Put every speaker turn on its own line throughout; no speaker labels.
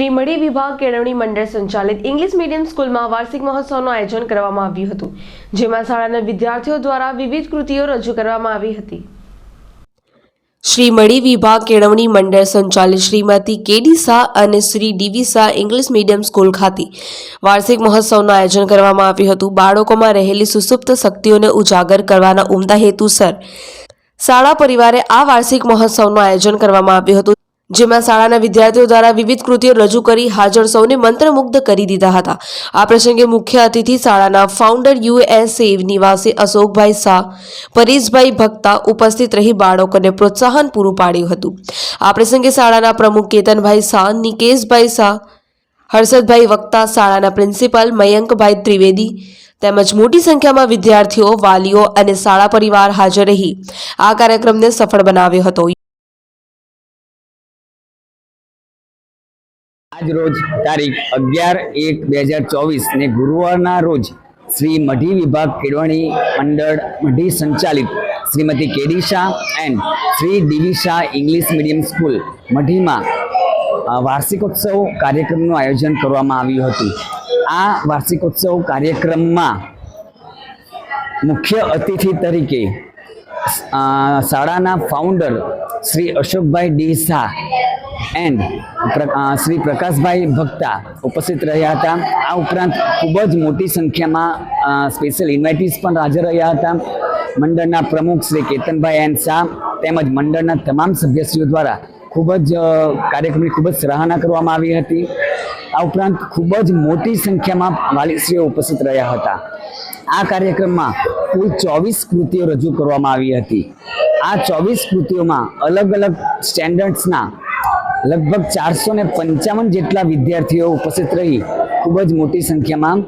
શ્રી મળી વિભાગ કેળવણી મંડળ સંચાલિત ઇંગ્લિશ મીડિયમ સ્કૂલમાં વાર્ષિક મહોત્સવનું આયોજન કરવામાં આવ્યું હતું, જેમાં શાળાના વિદ્યાર્થીઓ દ્વારા વિવિધ કૃતિઓ રજૂ કરવામાં આવી હતી. શ્રી મળી વિભાગ કેળવણી મંડળ સંચાલિત શ્રીમતી કેડી શાહ અને Shri DV Shah English medium school ખાતે વાર્ષિક મહોત્સવનું આયોજન કરવામાં આવ્યું હતું. બાળકોમાં રહેલી સુસુપ્ત શક્તિઓને ઉજાગર કરવાના ઉમદા હેતુસર શાળા પરિવારે આ વાર્ષિક મહોત્સવનું આયોજન કરવામાં આવ્યું હતું. જેમાં શાળાના વિદ્યાર્થીઓ દ્વારા વિવિધ કૃતિઓ રજૂ કરી હાજર સૌને મંત્રમુગ્ધ કરી દીધા હતા. આ પ્રસંગે મુખ્ય અતિથિ શાળાના ફાઉન્ડર યુએસએ નિવાસી અશોકભાઈ શાહ, પરેશભાઈ ભક્તા ઉપસ્થિત રહી બાળકોને પ્રોત્સાહન પૂરું પાડ્યું હતું. આ પ્રસંગે શાળાના પ્રમુખ કેતનભાઈ શાહ, નિકેશભાઈ શાહ, હર્ષદભાઈ વક્તા, શાળાના પ્રિન્સિપાલ મયંકભાઈ ત્રિવેદી તેમજ મોટી સંખ્યામાં વિદ્યાર્થીઓ, વાલીઓ અને શાળા પરિવાર હાજર રહી. આ કાર્યક્રમને સફળ બનાવ્યો હતો.
આજ રોજ તારીખ અગિયાર એક બે હજાર ચોવીસ ને ગુરુવારના રોજ શ્રી મઢી વિભાગ કેળવણી મંડળ મઢી સંચાલિત Shrimati KD Shah and Shri DV Shah English medium school મઢીમાં વાર્ષિકોત્સવ કાર્યક્રમનું આયોજન કરવામાં આવ્યું હતું. આ વાર્ષિકોત્સવ કાર્યક્રમમાં મુખ્ય અતિથિ તરીકે શાળાના founder Shri Ashokbhai D Shah and Shri Prakashbhai Bhakta ઉપસ્થિત રહ્યા હતા. આ ઉપરાંત ખૂબ જ મોટી સંખ્યામાં સ્પેશિયલ ઇન્વાઇટીસ પણ હાજર રહ્યા હતા. મંડળના પ્રમુખ શ્રી કેતનભાઈ એન શાહ તેમજ મંડળના તમામ સભ્યશ્રીઓ દ્વારા ખૂબ જ કાર્યક્રમની ખૂબ જ સરાહના કરવામાં આવી હતી. આ ઉપરાંત ખૂબ જ મોટી સંખ્યામાં વાલીશ્રીઓ ઉપસ્થિત રહ્યા હતા. આ કાર્યક્રમમાં કુલ ચોવીસ કૃતિઓ રજૂ કરવામાં આવી હતી. આ ચોવીસ કૃતિઓમાં અલગ અલગ સ્ટેન્ડર્ડ્સના લગભગ ચારસો ને પંચાવન જેટલા વિદ્યાર્થીઓ ઉપસ્થિત રહી ખૂબ જ મોટી સંખ્યામાં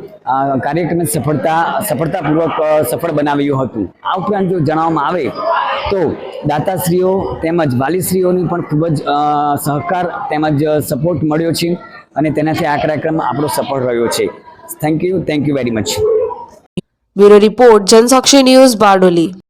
કાર્યક્રમને સફળતા, સફળતાપૂર્વક સફળ બનાવ્યું હતું. આ ઉપરાંત જો જણાવવામાં આવે તો દાતાશ્રીઓ તેમજ વાલીશ્રીઓની પણ ખૂબ જ સહકાર તેમજ સપોર્ટ મળ્યો છે અને તેનાથી આ કાર્યક્રમ આપણો સફળ રહ્યો છે. Thank you thank you very much
bureau report Jansakshi news Bardoli.